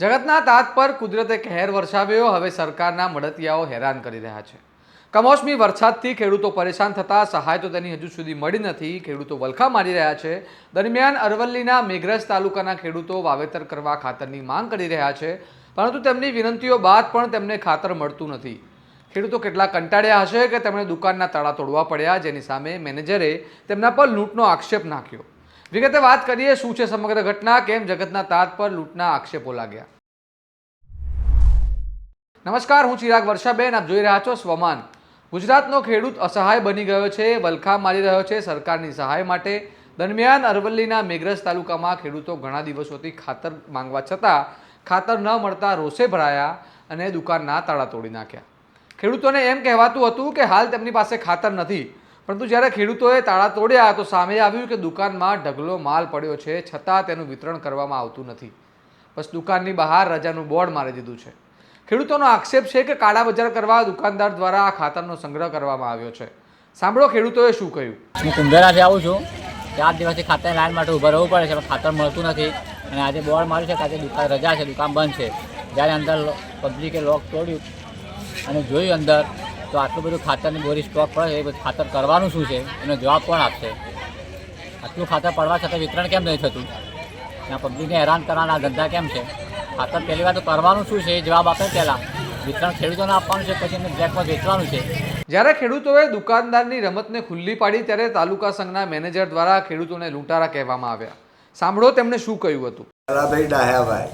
જગતના તાત પર કુદરતે કહેર વરસાવ્યો, હવે સરકારના મળતિયાઓ હેરાન કરી રહ્યા છે. કમોસમી વરસાદથી ખેડૂતો પરેશાન થતા, સહાય તો તેની હજુ સુધી મળી નથી. ખેડૂતો વલખા મારી રહ્યા છે. દરમિયાન અરવલ્લીના મેઘરજ તાલુકાના ખેડૂતો વાવેતર કરવા ખાતરની માંગ કરી રહ્યા છે, પરંતુ તેમની વિનંતીઓ બાદ પણ તેમને ખાતર મળતું નથી. ખેડૂતો કેટલા કંટાળ્યા હશે કે તેમણે દુકાનના તાળા તોડવા પડ્યા? જેની સામે મેનેજરે તેમના પર લૂંટનો આક્ષેપ નાખ્યો. વિગતે વાત કરીએ, શું છે સમગ્ર ઘટના? કેમ જગતના તાત પર લૂંટના આક્ષેપો લાગ્યા? નમસ્કાર, હું ચિરાગ વર્ષાબેન. આપ જોઈ રહ્યા છો સ્વમાન. ગુજરાતનો ખેડૂત અસહાય બની ગયો છે વલખા મારી રહ્યો છે સરકારની સહાય માટે. દરમિયાન અરવલ્લીના મેઘરજ તાલુકામાં ખેડૂતો ઘણા દિવસોથી ખાતર માંગવા છતાં ખાતર ન મળતા રોષે ભરાયા અને દુકાનના તાળા તોડી નાખ્યા. ખેડૂતોને એમ કહેવાતું હતું કે હાલ તેમની પાસે ખાતર નથી. પરંતુ જ્યારે ખેડૂતોએ તાળા તોડ્યા તો સામે આવ્યું કે દુકાનમાં ઢગલો માલ પડ્યો છે, છતાં તેનું વિતરણ કરવામાં આવતું નથી. બસ દુકાનની બહાર રજાનું બોર્ડ મારી દીધું છે. ખેડૂતોનો આક્ષેપ છે કે કાળા બજાર કરવા દુકાનદાર દ્વારા આ ખાતરનો સંગ્રહ કરવામાં આવ્યો છે. સાંભળો ખેડૂતોએ શું કહ્યું. હું કુંભેરાથી આવું છું. ચાર દિવસથી ખાતર લાઈન માટે ઊભા રહેવું પડે છે, પણ ખાતર મળતું નથી. અને આજે બોર્ડ માર્યું છે કે આજે દુકાન રજા છે, દુકાન બંધ છે. જ્યારે અંદર પબ્લિકે લોક તોડ્યું અને જોયું અંદર તો આટલું બધું ખાતરની બોરી સ્ટોક પડે છે એ બધું ખાતર કરવાનું શું છે? એનો જવાબ કોણ આપશે? આટલું ખાતર પડવા છતાં વિતરણ કેમ નહીં થતું? ત્યાં પબ્લિકને હેરાન કરવાના ધંધા કેમ છે? ખાતર પહેલી વાર તો કરવાનું શું છે? એ જવાબ આપે પહેલાં. વિતરણ ખેડૂતોને આપવાનું છે પછી એમને બ્લેકમાં વેચવાનું છે. જ્યારે ખેડૂતોએ દુકાનદારની રમતને ખુલ્લી પાડી ત્યારે તાલુકા સંઘના મેનેજર દ્વારા ખેડૂતોને લૂંટારા કહેવામાં આવ્યા. સાંભળો તેમણે શું કહ્યું હતું. કલાભાઈ ડાહ્યાભાઈ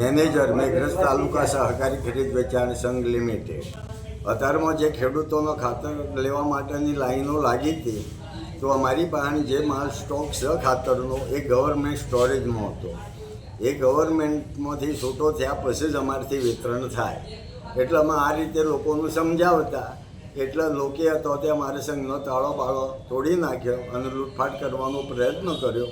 મેનેજર મેઘરજ તાલુકા સહકારી ખરીદ વેચાણ સંઘ લિમિટેડ. અત્યારમાં જે ખેડૂતોનો ખાતર લેવા માટેની લાઈનો લાગી હતી, તો અમારી પાસે જે માલ સ્ટોક છે ખાતરનો, એ ગવર્મેન્ટ સ્ટોરેજમાં હતો. એ ગવર્મેન્ટમાંથી છૂટો થયા પછી જ અમારથી વિતરણ થાય. એટલે અમે આ રીતે લોકોનું સમજાવતા, એટલે લોકે હતો તે અમારે સંઘનો તાળો બાળો તોડી નાખ્યો અને લૂંટફાટ કરવાનો પ્રયત્ન કર્યો.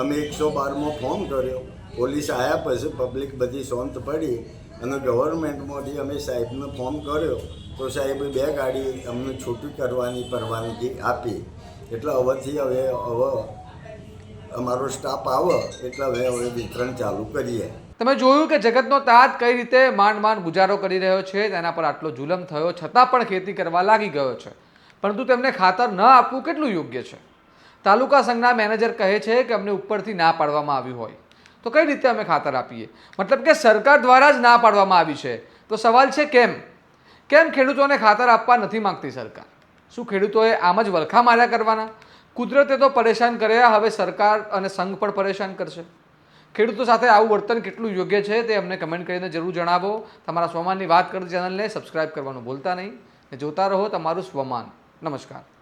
અમે એકસો બારમાં ફોર્મ કર્યો. પોલીસ આવ્યા પછી પબ્લિક બધી શાંત પડી. અને ગવર્મેન્ટમાંથી અમે સાહેબને ફોન કર્યો. તો સાહેબે બે ગાડી અમને છૂટી કરવાની પરવાનગી આપી. એટલે હવેથી હવે હવે અમારો સ્ટાફ આવે, એટલે હવે હવે વિતરણ ચાલુ કરીએ. તમે જોયું કે જગતનો તાત કઈ રીતે માંડ માંડ ગુજારો કરી રહ્યો છે, તેના પર આટલો જુલમ થયો, છતાં પણ ખેતી કરવા લાગી ગયો છે. પરંતુ તેમને ખાતર ન આપવું કેટલું યોગ્ય છે? તાલુકા સંઘના મેનેજર કહે છે કે અમને ઉપરથી ના પાડવામાં આવ્યું હોય. તો કઈ રીતે અમે ખાતર આપીએ? મતલબ કે સરકાર દ્વારા જ ના પાડવામાં આવી છે. તો સવાલ છે કેમ? કેમ ખેડૂતોને ખાતર આપવા નથી માંગતી સરકાર? શું ખેડૂતોએ આમ જ વલખા માર્યા કરવાના? કુદરતે તો પરેશાન કર્યા, હવે સરકાર અને સંઘ પણ પરેશાન કરશે. ખેડૂતો સાથે આવું વર્તન કેટલું યોગ્ય છે તે અમને કમેન્ટ કરીને જરૂર જણાવો. તમારા સ્વમાનની વાત કરતી ચેનલને સબસ્ક્રાઇબ કરવાનું ભૂલતા નહીં. જોતા રહો તમારું સ્વમાન. નમસ્કાર.